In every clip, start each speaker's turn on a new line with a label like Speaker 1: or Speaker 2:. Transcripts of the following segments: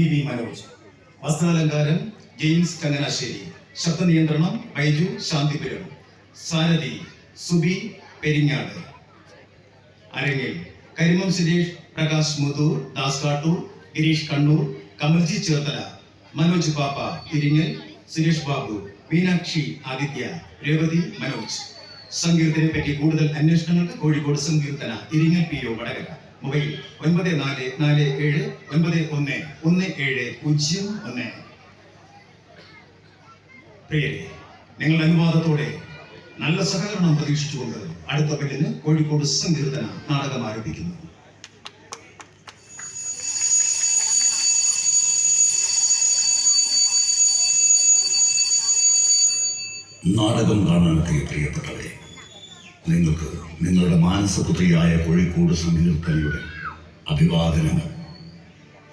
Speaker 1: E V Manoj. വസ്ത്രാലങ്കാരം James Changanassery. ശബ്ദനിയന്ത്രണം ബൈജു ശാന്തിപുരം. സാരഥി സുബി പെരിങ്ങാട് അരങ്ങിൽ കരിമം സുരേഷ് പ്രകാശ് മുതൂർ ദാസ് കാട്ടൂർ ഗിരീഷ് കണ്ണൂർ കമൽജി ചേർത്തല മനോജ് പാപ്പ ഇരിങ്ങൽ സുരേഷ് ബാബു മീനാക്ഷി ആദിത്യ രേവതി മനോജ്. സങ്കീർത്തനെ പറ്റി കൂടുതൽ അന്വേഷണങ്ങൾക്ക് Kozhikode Sankeerthana Iringal P O Vadakara. Mobile ഒൻപത് നാല് നാല് ഏഴ് ഒൻപത് ഒന്ന് ഒന്ന് ഏഴ് പൂജ്യം ഒന്ന്. പ്രിയരെ നിങ്ങളുടെ അനുവാദത്തോടെ നല്ല സഹകരണം പ്രതീക്ഷിച്ചുകൊണ്ട് അടുത്ത പെല്ലിന് കോഴിക്കോട് സങ്കീർത്തന നാടകം ആരംഭിക്കുന്നു.
Speaker 2: നാടകം കാണാനെത്തിയ പ്രിയപ്പെട്ടവരെ നിങ്ങൾക്ക് നിങ്ങളുടെ മാനസപുത്രിയായ കോഴിക്കോട് സങ്കീർത്തനയുടെ അഭിവാദനങ്ങൾ.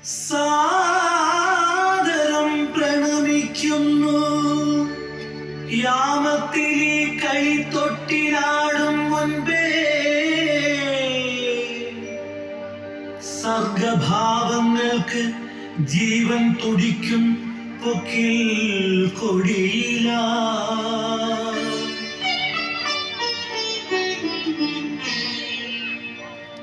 Speaker 3: സാദരം പ്രണമിക്കുന്നു. യാമത്തിലി കൈ തൊട്ടിലാടും മുൻപേ. സർഗഭാവങ്ങൾക്ക് ജീവൻ തുടിക്കും പൊക്കിൽ കൊടിയില.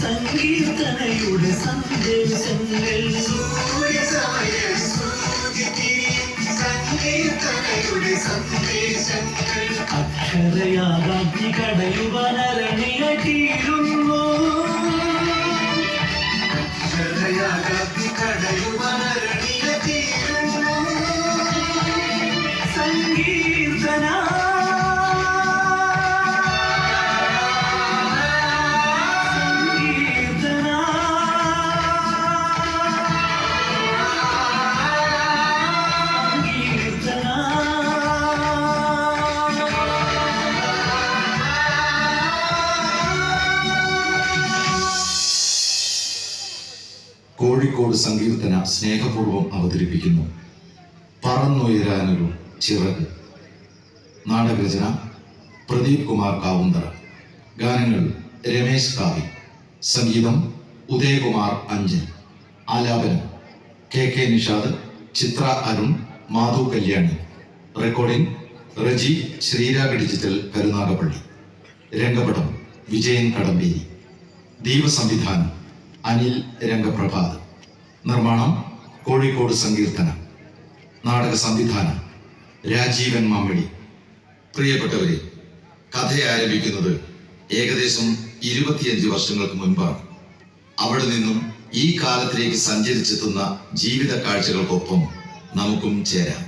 Speaker 3: സങ്കീർത്തനയുടെ സന്ദേശങ്ങൾ. സൂര്യസമയ സൂചിതിരിയും സങ്കീർത്തനയുടെ സന്ദേശങ്ങൾ
Speaker 4: കോഴിക്കോട് സങ്കീർത്തന സ്നേഹപൂർവം അവതരിപ്പിക്കുന്നു. പറന്നുയരാനൊരു ചിറക്. നാടകരചന പ്രദീപ് കുമാർ കാവുന്തറ. ഗാനങ്ങൾ രമേശ് കാവി. സംഗീതം ഉദയകുമാർ അഞ്ചൻ ആലാപനം K K Nishad Chithra Arun Madhu Kalyani. Recording Reji Sreerag digital Karunagappally. രംഗപടം Vijayan Kadamberi. ദീപസംവിധാനം അനിൽ രംഗപ്രഭാത്. നിർമ്മാണം കോഴിക്കോട് സങ്കീർത്തന നാടക സംവിധാനം രാജീവൻ മാമ്പഴി പ്രിയപ്പെട്ടവരെ കഥ ആരംഭിക്കുന്നത് ഏകദേശം ഇരുപത്തിയഞ്ച് വർഷങ്ങൾക്ക് മുൻപാണ്. അവിടെ നിന്നും ഈ കാലത്തിലേക്ക് സഞ്ചരിച്ചെത്തുന്ന ജീവിത കാഴ്ചകൾക്കൊപ്പം നമുക്കും ചേരാം.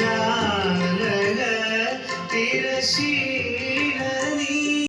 Speaker 4: Jesus.